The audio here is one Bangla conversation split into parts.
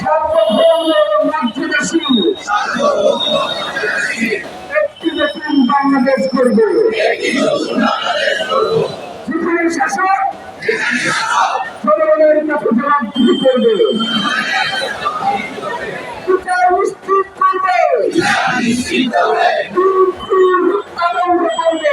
সর্বধর্ম রাজ্যবাসী একটি নতুন বাংলাদেশ করবে যেখানে শাসক জনগণের করবে নিশ্চিত করবে হত্যা করবে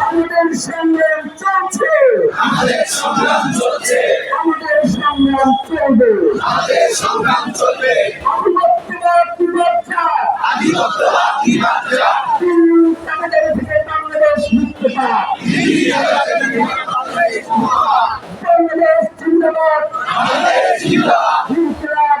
আমাদের সংগ্রাম চলছে। আমাদের সংগ্রাম চলছে। আমাদের সংগ্রাম চলবে। আমাদের সংগ্রাম চলবে। আধিপত্যবাদ বিপর্যা আধিপত্যবাদ কি মাত্রা আমাদের থেকে বাংলাদেশ মুক্ত পাক বাংলাদেশ জিন্দাবাদ আমাদের জিন্দাবাদ ইনকলাব